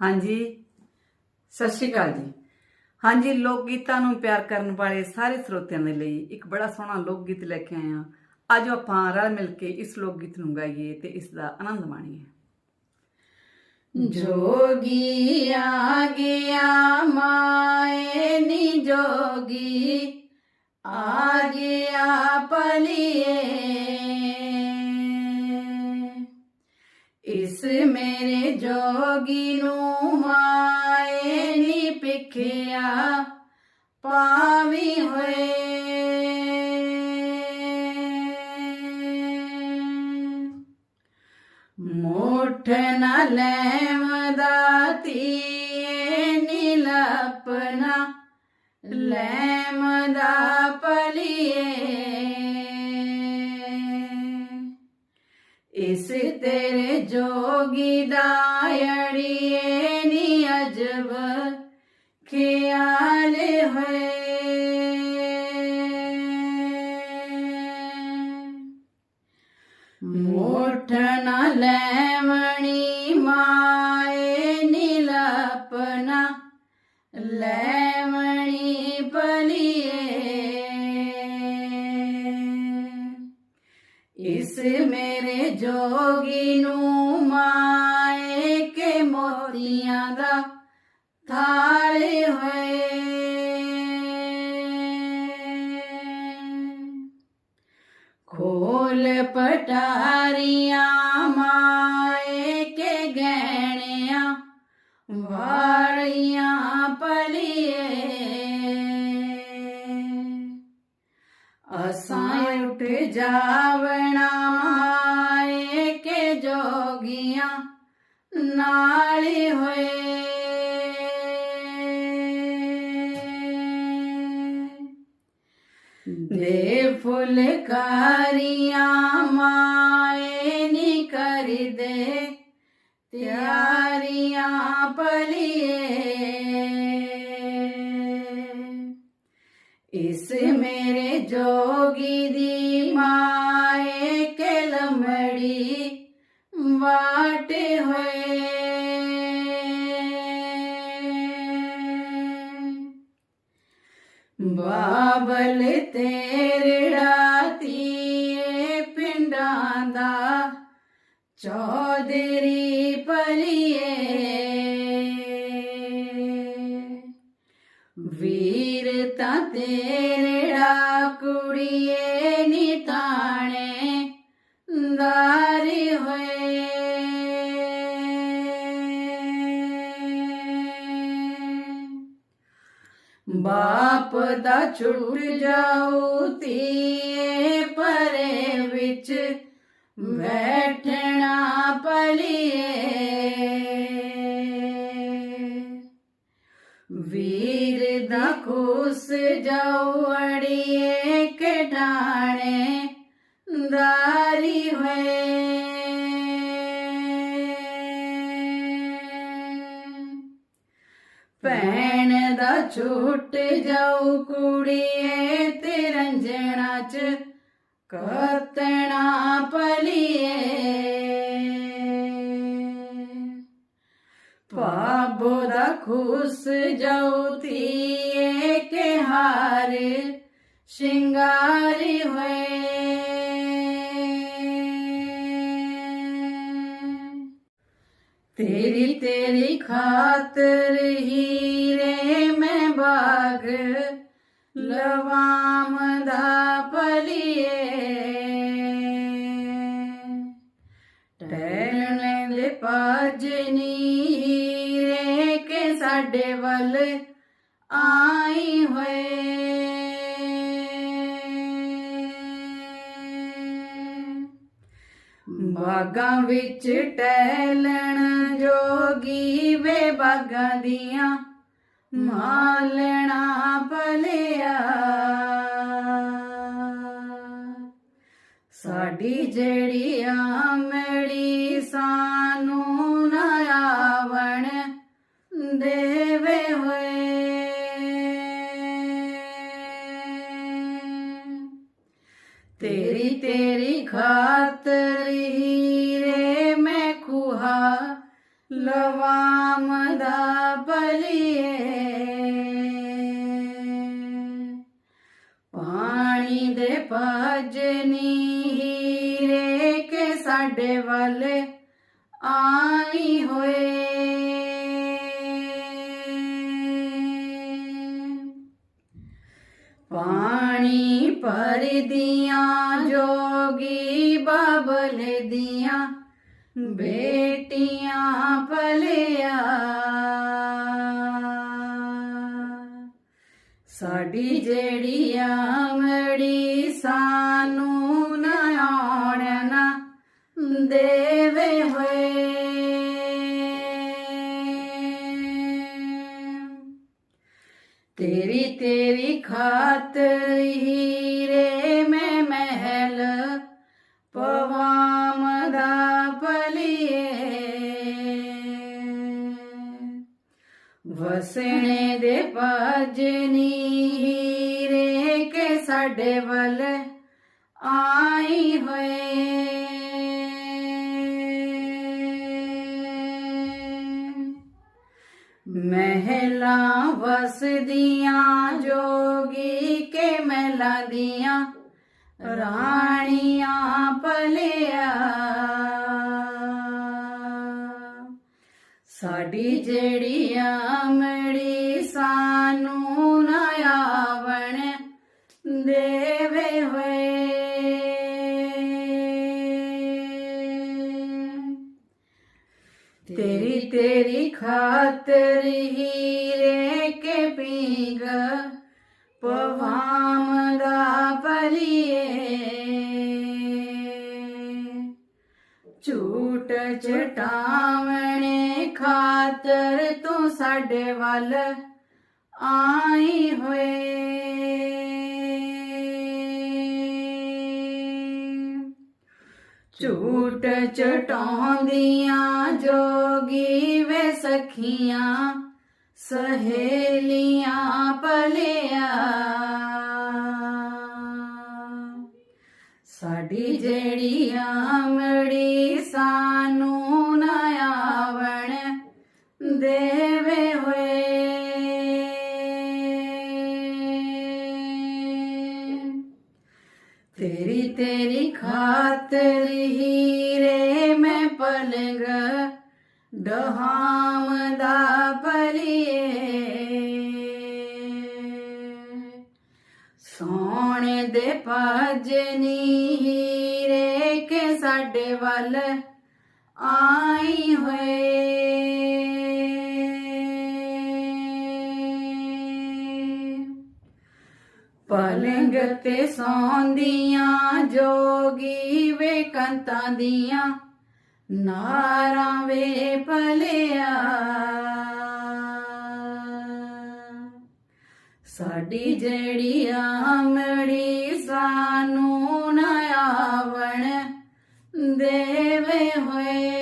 ਹਾਂਜੀ। ਸਤਿ ਸ਼੍ਰੀ ਅਕਾਲ ਜੀ। ਹਾਂਜੀ, ਲੋਕ ਗੀਤਾਂ ਨੂੰ ਪਿਆਰ ਕਰਨ ਵਾਲੇ ਸਾਰੇ ਸਰੋਤਿਆਂ ਦੇ ਲਈ ਇੱਕ ਬੜਾ ਸੋਹਣਾ ਲੋਕ ਗੀਤ ਲੈ ਕੇ ਆਏ ਆ ਅੱਜ ਆਪਾਂ ਰਲ ਮਿਲ ਕੇ ਇਸ ਲੋਕ ਗੀਤ ਨੂੰ ਗਾਈਏ ਤੇ ਇਸ ਦਾ ਆਨੰਦ ਮਾਣੀਏ। ਜੋਗੀ ਆ ਗਿਆ ਮਾਏ ਨੀ ਜੋਗੀ ਆ ਗਿਆ ਪਲੀਏ ਇਸ ਮੇਰੇ ਜੋਗੀ ਨੂੰ ਨੀ ਪਿਖਿਆ ਪਾਵੀ ਹੋਏ। ਮੋਠ ਨ ਲੈਵਦਾ ਤੀਏ ਨੀਲਪਨਾ ਲੈਮਦਾ ਪਲੀਏ ਇਸ ਤੇਰੇ ਜੋਗੀ ਦਾ ਅੜੀਏ ਨੀ ਖਿਆਲ ਹੋਏ। ਮੋਠ ਨ ਲੈਵਣੀ ਮਾਏ ਨੀਲਪਨਾ ਲੈਵਣੀ ਪਲੀਏ ਇਸ ਮੇਰੇ ਜੋਗੀ ਨੂੰ ਮਾਏ ਕੇ ਮੋਤੀਆਂ ਦਾ ਥਾਲ ਹੋਏ। ਖੋਲ ਪਟਾਰੀਆਂ, ਮਾਏ ਕੇ ਗਹਿਣਿਆਂ, ਵਾਲੀਆਂ ਪਲੀਏ। ਅਸਾਂ ਉੱਠ ਜਾਵਣਾ ਮਾਏ ਕੇ ਜੋਗੀਆਂ, ਨਾਲ ਹੋਏ ਦੇ ਫੁਲਕਾਰੀਆਂ ਮਾਏ ਨੀ ਕਰਦੇ ਤਿਆਰੀਆਂ ਪਲੀਏ ਇਸ ਮੇਰੇ ਜੋਗੀ ਦੀ ਮਾਏ ਕੇ ਲਮੜੀ ਵਾਟ ਹੋਏ ਬਾਬਲ ਤੇਰੜਾ ਤੀਏ ਪਿੰਡਾਂ ਦਾ ਚੌਧਰੀ ਪਲੀਏ ਵੀਰ ਤਾਂ ਤੇਰੜਾ ਕੁੜੀਏ ਨੀ ਤਾਣੇ, ਦਾਰੀ ਹੋਏ ਬਾਪ ਦਾ ਛੁੱਟ ਜਾਊ ਧੀਏ ਪਰੇ ਵਿੱਚ ਬੈਠਣਾ ਪਲੀਏ ਵੀਰ ਦਾ ਖੁਸ ਜਾਊ ਅੜੀਏ ਕੇ ਦਾਰੀ ਹੋਏ। ਭੈਣ ਦਾ ਛੁੱਟ ਜਾਊ ਕੁੜੀਏ ਤੇ ਰੰਜਣਾ ਚ ਕਤਣਾ ਪਲੀਏ ਪਾਬੋ ਦਾ ਖੁਸ ਜਾਊ ਧੀਏ ਕੇ ਹਾਰ ਸ਼ਿੰਗਾਰੀ ਹੋਏ। ਤੇਰੀ ਤੇਰੀ ਖਾਤਰ ਹੀਰੇ ਲਵਾਮ ਦਾ ਪਲੀਏ ਟਹਿਲ ਲੈਂਦੇ ਪਾਜਨੀ ਰੇ ਕੇ ਸਾਡੇ ਵੱਲ ਆਈ ਹੋਏ। ਬਾਗਾਂ ਵਿੱਚ ਟਹਿਲਣ ਜੋਗੀ ਵੇ ਬਾਗਾਂ ਦੀਆਂ ਮਾਲਣਾ ਭਲਿਆ। ਸਾਡੀ ਜਿਹੜੀ ਆਮੜੀ ਸਾਨੂੰ ਨਾ ਆਵਣ ਦੇਵੇ ਹੋਏ। ਤੇਰੀ ਤੇਰੀ ਖਾਤਰ ਭਜਨੀ ਹੀਰੇ ਕੇ ਸਾਡੇ ਵੱਲ ਆਈ ਹੋਏ। ਪਾਣੀ ਭਰਦੀਆਂ ਜੋਗੀ ਬਬਲ ਦੀਆਂ, ਬੇਟੀਆਂ ਪਲਿਆ ਸਾਡੀ ਜਿਹੜੀਆਂ ਦੇਵੇ ਹੋਏ। ਤੇਰੀ ਤੇਰੀ ਖਾਤਰ ਹੀਰੇ ਮੈਂ ਮਹਿਲ ਪਵਾਮ ਦਾ ਪਲੀਏ। ਵਸਣੇ ਦੇ ਭਜਨੀ ਹੀਰੇ ਕੇ ਸਾਡੇ ਵੱਲ ਆਈ ਹੋਏ। ਵਸਦੀਆਂ ਜੋਗੀ ਕੇ ਮਹਿਲਾ ਦੀਆਂ ਰਾਣੀਆਂ ਪਲਿਆ ਸਾਡੀ ਜਿਹੜੀ ਆਮੜੀ ਸਾਨੂੰ ਨਾ ਆਵਣ ਦੇਵੇ ਤੇਰੀ ਤੇਰੀ ਖਾਤਰ ਹੀਰੇ ਕੇ ਪੀਗ ਪਵਾਮ ਦਾ ਪਲੀਏ ਝੂਟ ਚਟਾਵਣੇ ਖਾਤਰ ਤੂੰ ਸਾਡੇ ਵੱਲ ਆਈ ਹੋਏ। ਝੂਟ ਚਟਾਉਂਦੀਆਂ ਜੋਗੀ ਵੇ ਸਖੀਆਂ ਸਹੇਲੀਆਂ ਪਲਿਆ ਸਾਡੀ ਜਿਹੜੀ ਆਮੜੀ ਸਾਨੂੰ ਦਾ ਸੋਹਣੇ ਦੇ ਭਜਨੀ ਹੀਰੇ ਕੇ ਸਾਡੇ ਵੱਲ ਆਈ ਹੋਏ। ਪਲੰਗ ਤੇ ਸੌਂਦੀਆਂ, ਜੋਗੀ ਵੇ ਕੰਤਾਂ ਦੀਆਂ, ਨਾਰਾਂ ਵੇ ਭਲਿਆ। ਸਾਡੀ ਜਿਹੜੀ ਆਮੜੀ ਸਾਨੂੰ ਨਾ ਆਵਣ ਦੇਵੇ ਹੋਏ